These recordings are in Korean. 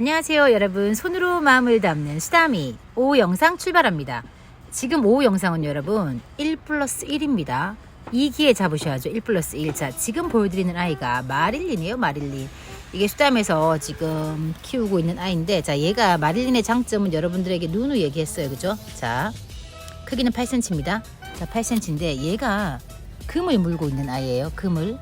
안녕하세요 여러분. 손으로 마음을 담는 수다미 오후 영상 출발합니다. 지금 오후 영상은 여러분 1 플러스 1입니다. 이 기회 잡으셔야죠. 1 플러스 1자 지금 보여드리는 아이가 마릴린이에요 마릴린. 이게 수담에서 지금 키우고 있는 아이인데 자 얘가 마릴린의 장점은 여러분들에게 누누 얘기했어요. 그죠? 자 크기는 8cm입니다. 자 8cm인데 얘가 금을 물고 있는 아이예요 금을.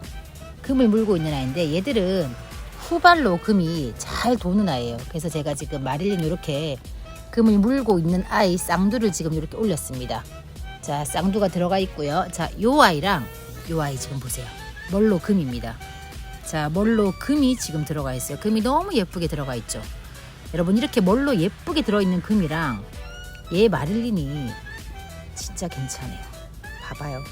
금을 물고 있는 아이인데 얘들은 후발로 금이 잘 도는 아이예요. 그래서 제가 지금 마릴린 이렇게 금을 물고 있는 아이 쌍두를 지금 이렇게 올렸습니다. 자, 쌍두가 들어가 있고요. 자, 요 아이랑 요 아이 지금 보세요. 멀로 금입니다. 자, 멀로 금이 지금 들어가 있어요. 금이 너무 예쁘게 들어가 있죠. 여러분 이렇게 멀로 예쁘게 들어있는 금이랑 얘 마릴린이 진짜 괜찮아요. 봐봐요.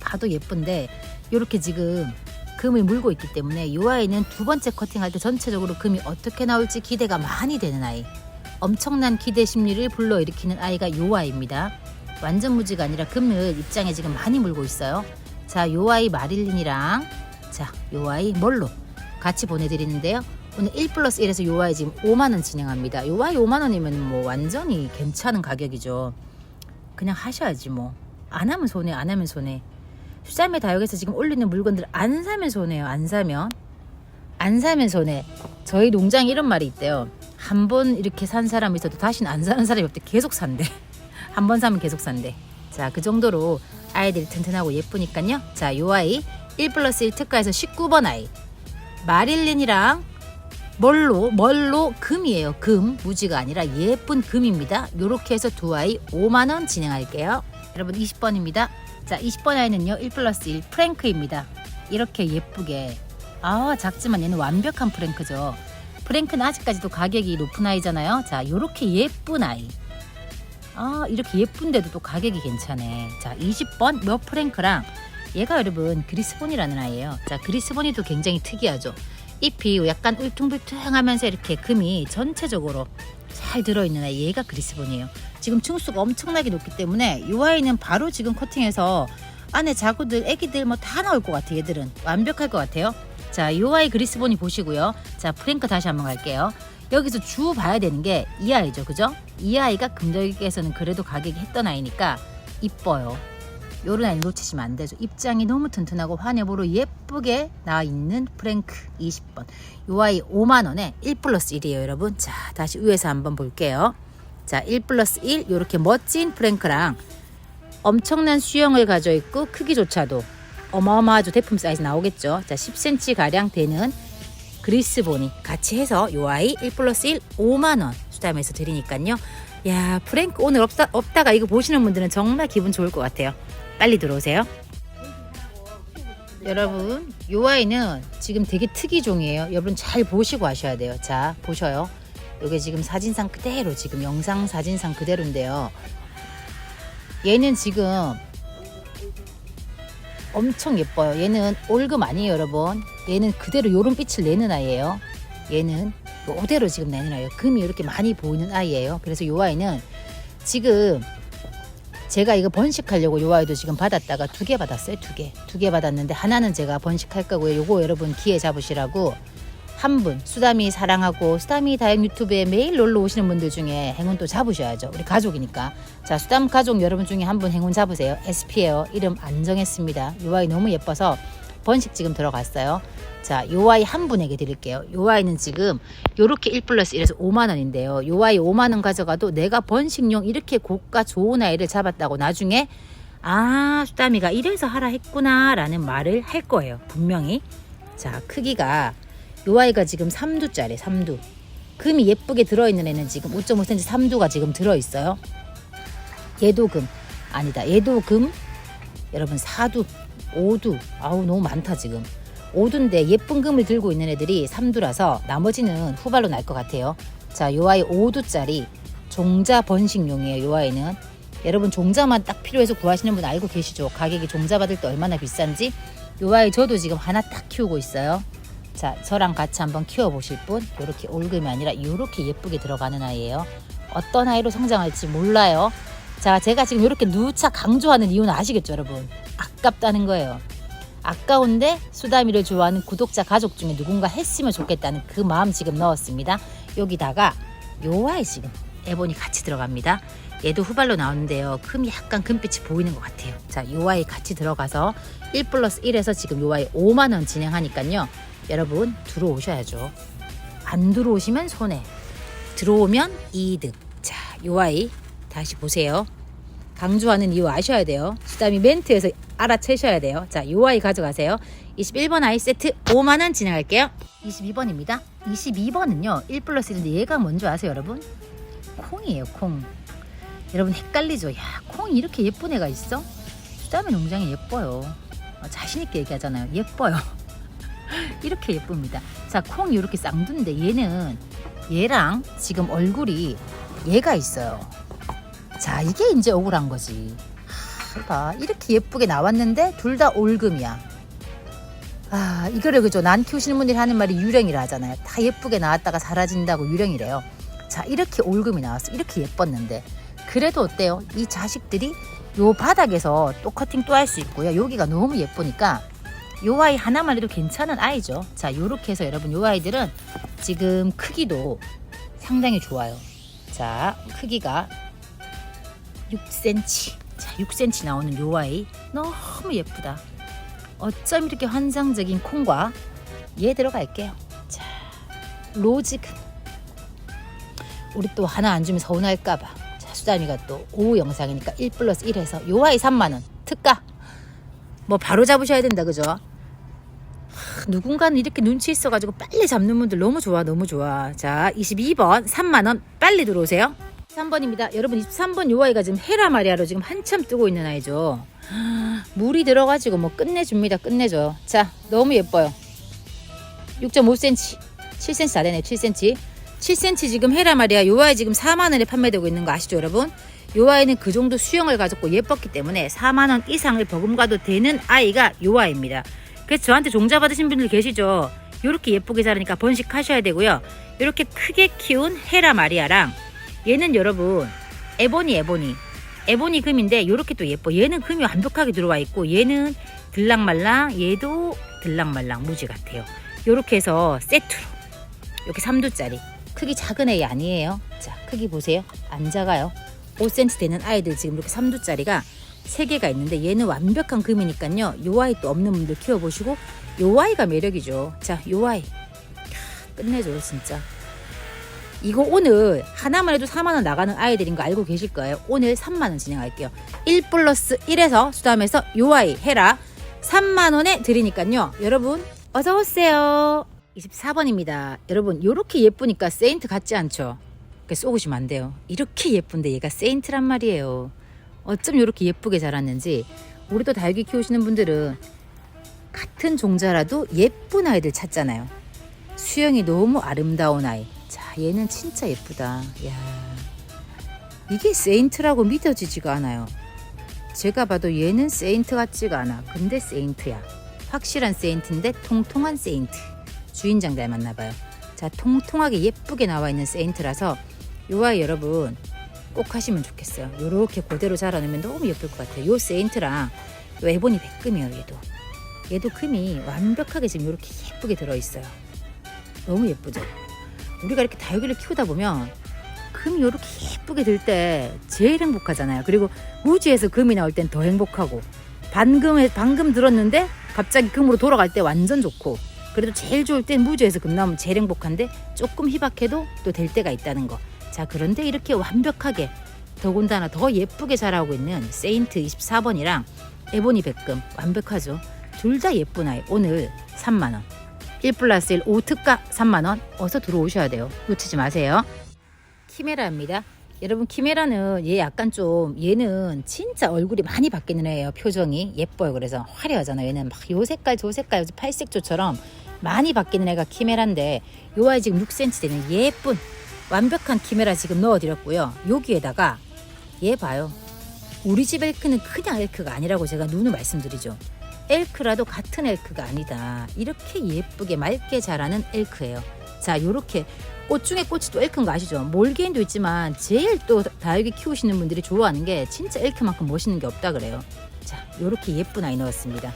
봐도 예쁜데 이렇게 지금 금을 물고 있기 때문에 이 아이는 두 번째 커팅할 때 전체적으로 금이 어떻게 나올지 기대가 많이 되는 아이. 엄청난 기대 심리를 불러일으키는 아이가 이 아이입니다. 완전 무지가 아니라 금을 입장에 지금 많이 물고 있어요. 자, 요 아이 마릴린이랑 자, 요 아이 멀로 같이 보내드리는데요. 오늘 1 플러스 1에서 요 아이 지금 5만원 진행합니다. 요 아이 5만원이면 뭐 완전히 괜찮은 가격이죠. 그냥 하셔야지 뭐. 안 하면 손해, 안 하면 손해. 수자매 다육에서 지금 올리는 물건들 안 사면 손해요. 안 사면 안 사면 손해. 저희 농장에 이런 말이 있대요. 한 번 이렇게 산 사람이 있어도 다시는 안 사는 사람이 없대. 계속 산대. 한 번 사면 계속 산대. 자, 그 정도로 아이들이 튼튼하고 예쁘니까요. 자, 요 아이 1 플러스 1 특가에서 19번 아이 마릴린이랑 멀로 멀로 금이에요. 금 무지가 아니라 예쁜 금입니다. 요렇게 해서 두 아이 5만 원 진행할게요. 여러분 20번입니다. 자 20번 아이는요 1 플러스 1 프랭크입니다. 이렇게 예쁘게 아 작지만 얘는 완벽한 프랭크죠. 프랭크는 아직까지도 가격이 높은 아이잖아요. 자 요렇게 예쁜 아이. 아 이렇게 예쁜데도 또 가격이 괜찮네. 자 20번 몇 프랭크랑 얘가 여러분 그리스본이라는 아이예요. 자 그리스본이도 굉장히 특이하죠. 잎이 약간 울퉁불퉁하면서 이렇게 금이 전체적으로 잘 들어있는 아이 얘가 그리스본이에요. 지금 층수가 엄청나게 높기 때문에 이 아이는 바로 지금 커팅해서 안에 자구들, 애기들 뭐 다 나올 것 같아요. 얘들은 완벽할 것 같아요. 자, 이 아이 그리스본이 보시고요. 자, 프랭크 다시 한번 갈게요. 여기서 주 봐야 되는 게 이 아이죠, 그죠? 이 아이가 금절기에서는 그래도 가격이 했던 아이니까 이뻐요. 요런 아이 놓치시면 안 되죠. 입장이 너무 튼튼하고 환엽으로 예쁘게 나와 있는 프랭크 20번. 요 아이 5만 원에 1 플러스 1이에요, 여러분. 자, 다시 위에서 한번 볼게요. 자, 1 플러스 1 요렇게 멋진 프랭크랑 엄청난 수영을 가져 있고 크기조차도 어마어마하죠. 대품 사이즈 나오겠죠. 자, 10cm 가량 되는 그리스본이 같이 해서 요 아이 1 플러스 1 5만 원 수담해서 드리니까요. 야, 프랭크 오늘 없다, 없다가 이거 보시는 분들은 정말 기분 좋을 것 같아요. 빨리 들어오세요. 여러분, 요 아이는 지금 되게 특이종이에요. 여러분 잘 보시고 하셔야 돼요. 자, 보셔요. 요게 지금 사진상 그대로 지금 영상 사진상 그대로인데요. 얘는 지금 엄청 예뻐요. 얘는 올금 아니에요, 여러분. 얘는 그대로 요런 빛을 내는 아이예요. 얘는 그대로 지금 내는 아이예요. 금이 이렇게 많이 보이는 아이예요. 그래서 요 아이는 지금 제가 이거 번식하려고 요 아이도 지금 받았다가 두 개 받았어요. 두 개. 두 개 받았는데 하나는 제가 번식할 거고요. 요거 여러분 기회 잡으시라고 한 분, 수담이 사랑하고 수담이 다육 유튜브에 매일 놀러 오시는 분들 중에 행운 또 잡으셔야죠. 우리 가족이니까. 자, 수담 가족 여러분 중에 한 분 행운 잡으세요. SP예요. 이름 안 정했습니다. 요 아이 너무 예뻐서 번식 지금 들어갔어요. 자, 요 아이 한 분에게 드릴게요. 요 아이는 지금 요렇게 1 플러스 1에서 5만 원인데요. 요 아이 5만 원 가져가도 내가 번식용 이렇게 고가 좋은 아이를 잡았다고 나중에 아, 수담이가 이래서 하라 했구나 라는 말을 할 거예요. 분명히. 자, 크기가 요 아이가 지금 3두짜리 3두. 금이 예쁘게 들어있는 애는 지금 5.5cm 3두가 지금 들어있어요. 얘도 금. 아니다. 얘도 금. 여러분 4두, 5두. 아우 너무 많다 지금. 5두인데 예쁜 금을 들고 있는 애들이 3두라서 나머지는 후발로 날 것 같아요. 자, 요 아이 5두짜리 종자 번식용이에요. 요 아이는. 여러분 종자만 딱 필요해서 구하시는 분 알고 계시죠? 가격이 종자 받을 때 얼마나 비싼지. 요 아이 저도 지금 하나 딱 키우고 있어요. 자, 저랑 같이 한번 키워보실 분, 요렇게 올금이 아니라 요렇게 예쁘게 들어가는 아이예요. 어떤 아이로 성장할지 몰라요. 자, 제가 지금 요렇게 누차 강조하는 이유는 아시겠죠, 여러분? 아깝다는 거예요. 아까운데 수다미를 좋아하는 구독자 가족 중에 누군가 했으면 좋겠다는 그 마음 지금 넣었습니다. 여기다가 요 아이 지금 에본이 같이 들어갑니다. 얘도 후발로 나오는데요. 금이 약간 금빛이 보이는 것 같아요. 자, 요 아이 같이 들어가서 1 플러스 1에서 지금 요 아이 5만 원 진행하니까요. 여러분 들어오셔야죠. 안 들어오시면 손해. 들어오면 이득. 자, 요 아이 다시 보세요. 강조하는 이유 아셔야 돼요. 수담이 멘트에서 알아채셔야 돼요. 자, 요 아이 가져가세요. 21번 아이 세트 5만 원 진행할게요. 22번입니다. 22번은요. 1 플러스 1인데 얘가 뭔지 아세요, 여러분? 콩이에요, 콩. 여러분 헷갈리죠? 야, 콩이 이렇게 예쁜 애가 있어? 수담이 농장이 예뻐요. 어, 자신 있게 얘기하잖아요. 예뻐요. 이렇게 예쁩니다. 자, 콩이 이렇게 쌍두인데 얘는 얘랑 지금 얼굴이 얘가 있어요. 자, 이게 이제 억울한 거지. 하, 봐. 이렇게 예쁘게 나왔는데 둘 다 올금이야. 아, 이거를 그죠. 난 키우시는 분들이 하는 말이 유령이라 하잖아요. 다 예쁘게 나왔다가 사라진다고 유령이래요. 자, 이렇게 올금이 나왔어. 이렇게 예뻤는데. 그래도 어때요? 이 자식들이 요 바닥에서 또 커팅 또 할 수 있고요. 여기가 너무 예쁘니까 요 아이 하나만 해도 괜찮은 아이죠. 자, 요렇게 해서 여러분 요 아이들은 지금 크기도 상당히 좋아요. 자, 크기가 6cm. 자, 6cm 나오는 요 아이 너무 예쁘다. 어쩜 이렇게 환상적인 콩과 얘 들어갈게요. 자, 로즈금. 우리 또 하나 안 주면 서운할까봐. 자, 수담이가 또 오후 영상이니까 1 플러스 1 해서 요 아이 3만원. 특가. 뭐 바로 잡으셔야 된다, 그죠? 하, 누군가는 이렇게 눈치 있어가지고 빨리 잡는 분들 너무 좋아, 너무 좋아. 자, 22번 3만원 빨리 들어오세요. 3번입니다. 여러분 23번 요 아이가 지금 헤라 마리아로 지금 한참 뜨고 있는 아이죠. 물이 들어가지고 뭐 끝내줍니다. 끝내줘. 자, 너무 예뻐요. 6.5cm, 7cm 다 되네. 7cm. 7cm 지금 헤라 마리아 요 아이 지금 4만 원에 판매되고 있는 거 아시죠, 여러분? 요 아이는 그 정도 수영을 가졌고 예뻤기 때문에 4만 원 이상을 버금가도 되는 아이가 요 아이입니다. 그래서 저한테 종자 받으신 분들 계시죠? 요렇게 예쁘게 자라니까 번식하셔야 되고요. 요렇게 크게 키운 헤라 마리아랑 얘는 여러분 에보니 에보니 에보니 금인데 요렇게 또 예뻐. 얘는 금이 완벽하게 들어와 있고 얘는 들락말랑 얘도 들락말랑 무지 같아요. 요렇게 해서 세트로 이렇게 3두짜리 크기 작은 애 아니에요. 자 크기 보세요. 안 작아요. 5cm 되는 아이들 지금 이렇게 3두짜리가 3개가 있는데 얘는 완벽한 금이니까요. 요 아이 또 없는 분들 키워보시고 요 아이가 매력이죠. 자, 요 아이 캬, 끝내줘요 진짜. 이거 오늘 하나만 해도 4만원 나가는 아이들인 거 알고 계실 거예요. 오늘 3만원 진행할게요. 1 플러스 1에서 수담해서 요 아이 해라 3만원에 드리니까요. 여러분 어서오세요. 24번입니다. 여러분 요렇게 예쁘니까 세인트 같지 않죠? 그러니까 쏘고시면 안 돼요. 이렇게 예쁜데 얘가 세인트란 말이에요. 어쩜 이렇게 예쁘게 자랐는지 우리도 다육이 키우시는 분들은 같은 종자라도 예쁜 아이들 찾잖아요. 수영이 너무 아름다운 아이. 자, 얘는 진짜 예쁘다. 야, 이게 세인트라고 믿어지지가 않아요. 제가 봐도 얘는 세인트 같지가 않아. 근데 세인트야. 확실한 세인트인데 통통한 세인트. 주인장 닮았나 봐요. 자, 통통하게 예쁘게 나와 있는 세인트라서 요 아이 여러분 꼭 하시면 좋겠어요. 요렇게 그대로 자라놓으면 너무 예쁠 것 같아요. 요 세인트랑 요 에보니 백금이에요, 얘도. 얘도 금이 완벽하게 지금 이렇게 예쁘게 들어있어요. 너무 예쁘죠? 우리가 이렇게 다육이를 키우다 보면 금이 이렇게 예쁘게 들 때 제일 행복하잖아요. 그리고 무지에서 금이 나올 땐 더 행복하고 방금 방금 들었는데 갑자기 금으로 돌아갈 때 완전 좋고 그래도 제일 좋을 땐 무지에서 금 나오면 제일 행복한데 조금 희박해도 또 될 때가 있다는 거. 자 그런데 이렇게 완벽하게 더군다나 더 예쁘게 자라고 있는 세인트 24번이랑 에보니 백금 완벽하죠. 둘 다 예쁜 아이 오늘 3만 원. 1 플러스 1 5특가 3만 원. 어서 들어오셔야 돼요. 놓치지 마세요. 키메라입니다. 여러분 키메라는 얘 약간 좀 얘는 진짜 얼굴이 많이 바뀌는 애예요. 표정이 예뻐요. 그래서 화려하잖아요. 얘는 막 요 색깔 저 색깔 팔색조처럼 많이 바뀌는 애가 키메라인데 요 아이 지금 6cm 되는 예쁜 완벽한 키메라 지금 넣어드렸고요. 여기에다가 얘 봐요. 우리 집 엘크는 그냥 엘크가 아니라고 제가 눈을 말씀드리죠. 엘크라도 같은 엘크가 아니다. 이렇게 예쁘게 맑게 자라는 엘크예요. 자, 요렇게 꽃 중에 꽃이 또 엘크인 거 아시죠? 몰개인도 있지만 제일 또 다육이 키우시는 분들이 좋아하는 게 진짜 엘크만큼 멋있는 게 없다 그래요. 자, 요렇게 예쁜 아이 넣었습니다.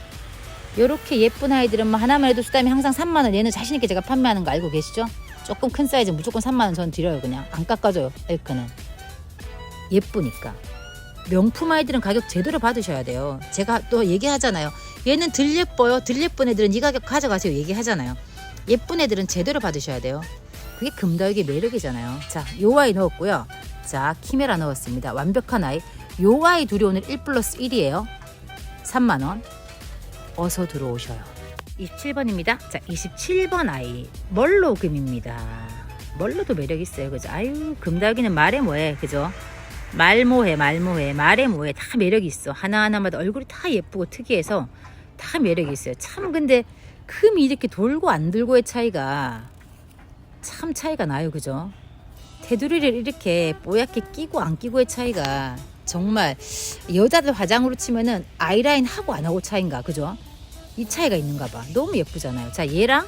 요렇게 예쁜 아이들은 뭐 하나만 해도 수담이 항상 3만 원 얘는 자신 있게 제가 판매하는 거 알고 계시죠? 조금 큰 사이즈 무조건 3만 원 전 드려요 그냥 안 깎아줘요 엘크는 예쁘니까 명품 아이들은 가격 제대로 받으셔야 돼요 제가 또 얘기하잖아요 얘는 들 예뻐요. 들 예쁜 애들은 이 가격 가져가세요. 얘기하잖아요. 예쁜 애들은 제대로 받으셔야 돼요. 그게 금다육의 매력이잖아요. 자 요 아이 넣었고요. 자 키메라 넣었습니다. 완벽한 아이. 요 아이 둘이 오늘 1 플러스 1이에요. 3만 원. 어서 들어오셔요. 27번입니다. 자 27번 아이. 멀로금입니다. 멀로도 매력 있어요. 그죠? 아유 금다육이는 말해 뭐해 그죠? 말모해 말모해 말해 뭐해. 다 매력이 있어. 하나하나마다 얼굴이 다 예쁘고 특이해서 다 매력이 있어요. 참 근데 금이 이렇게 돌고 안 돌고의 차이가 참 차이가 나요. 그죠? 테두리를 이렇게 뽀얗게 끼고 안 끼고의 차이가 정말 여자들 화장으로 치면은 아이라인 하고 안 하고 차인가? 그죠? 이 차이가 있는가 봐. 너무 예쁘잖아요. 자 얘랑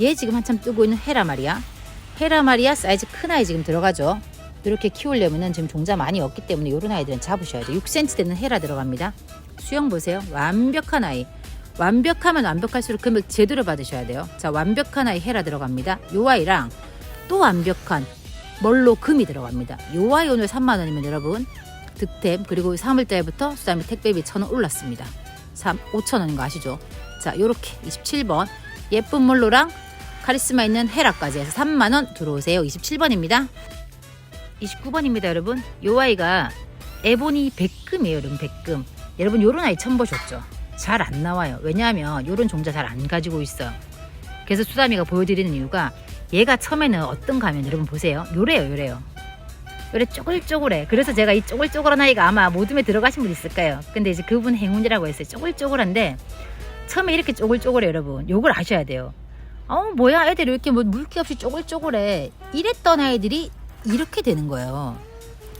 얘 지금 한참 뜨고 있는 헤라 마리아. 헤라 마리아 사이즈 큰 아이 지금 들어가죠? 이렇게 키우려면은 지금 종자 많이 없기 때문에 이런 아이들은 잡으셔야죠 6cm 되는 헤라 들어갑니다. 수영 보세요. 완벽한 아이 완벽하면 완벽할수록 금액 제대로 받으셔야 돼요. 자 완벽한 아이 헤라 들어갑니다. 요 아이랑 또 완벽한 멀로 금이 들어갑니다. 요 아이 오늘 3만 원이면 여러분 득템 그리고 3월달부터 수다미 택배비 1,000원 올랐습니다. 3, 5,000원인 거 아시죠? 자 요렇게 27번 예쁜 몰로랑 카리스마 있는 헤라까지 해서 3만 원 들어오세요. 27번입니다. 29번입니다 여러분. 요 아이가 에보니 백금이에요 여러분 백금. 여러분 요런 아이 처음 보셨죠 잘 안 나와요. 왜냐하면 요런 종자 잘 안 가지고 있어요. 그래서 수다미가 보여드리는 이유가 얘가 처음에는 어떤 가면 여러분 보세요. 요래요 요래요. 요래 쪼글쪼글해. 그래서 제가 이 쪼글쪼글한 아이가 아마 모둠에 들어가신 분 있을까요? 근데 이제 그분 행운이라고 했어요 쪼글쪼글한데 처음에 이렇게 쪼글쪼글해 여러분. 요걸 아셔야 돼요. 어 뭐야? 애들이 이렇게 뭐 물기 없이 쪼글쪼글해. 이랬던 아이들이 이렇게 되는 거예요.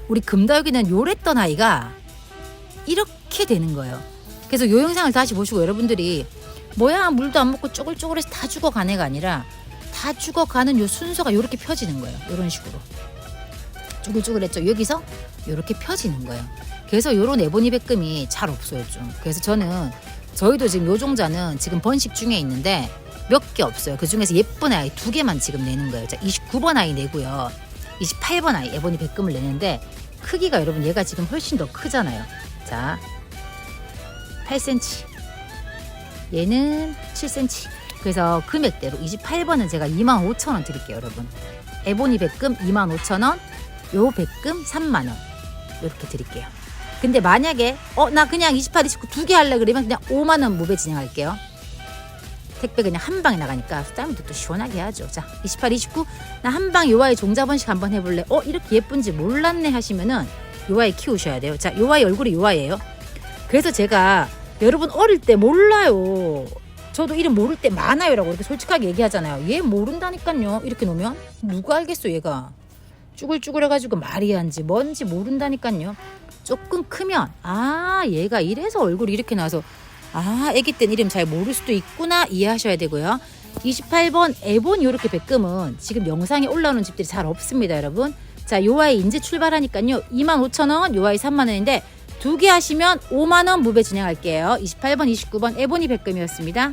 우리 금다육이는 요랬던 아이가 이렇게 되는 거예요 그래서 요 영상을 다시 보시고 여러분들이 뭐야 물도 안 먹고 쪼글쪼글해서 다 죽어간 애가 아니라 다 죽어가는 요 순서가 요렇게 펴지는 거예요. 요런 식으로. 쭈글쭈글했죠? 여기서 요렇게 펴지는 거예요. 그래서 요런 에보니 백금이 잘 없어요 좀. 그래서 저는 저희도 지금 요 종자는 지금 번식 중에 있는데 몇 개 없어요. 그 중에서 예쁜 아이 두 개만 지금 내는 거예요. 자 29번 아이 내고요. 28번 아이 에보니 백금을 내는데 크기가 여러분 얘가 지금 훨씬 더 크잖아요. 자 8cm 얘는 7cm 그래서 금액대로 28번은 제가 25,000원 드릴게요 여러분. 에보니 백금 25,000원 요 백금 3만원. 이렇게 드릴게요. 근데 만약에 어 나 그냥 28, 29 두 개 할래 그러면 그냥 5만원 무배 진행할게요. 택배 그냥 한 방에 나가니까 수담이도 또 시원하게 해야죠. 자 28, 29 나 한 방 요아이 종자번식 한번 해볼래? 어 이렇게 예쁜지 몰랐네 하시면은 요아이 키우셔야 돼요. 자 요아이 얼굴이 요아이예요 그래서 제가 여러분 어릴 때 몰라요. 저도 이름 모를 때 많아요라고 이렇게 솔직하게 얘기하잖아요. 얘 모른다니까요. 이렇게 놓으면 누가 알겠어 얘가. 쭈글쭈글해가지고 말이 한지 뭔지 모른다니까요. 조금 크면 아 얘가 이래서 얼굴이 이렇게 나와서 아 애기 땐 이름 잘 모를 수도 있구나 이해하셔야 되고요. 28번 에본 요렇게 백금은 지금 영상에 올라오는 집들이 잘 없습니다 여러분. 자 요 아이 이제 출발하니까요. 25,000원 요 아이 3만원인데 두 개 하시면 5만원 무배 진행할게요. 28번 29번 에보니 백금이었습니다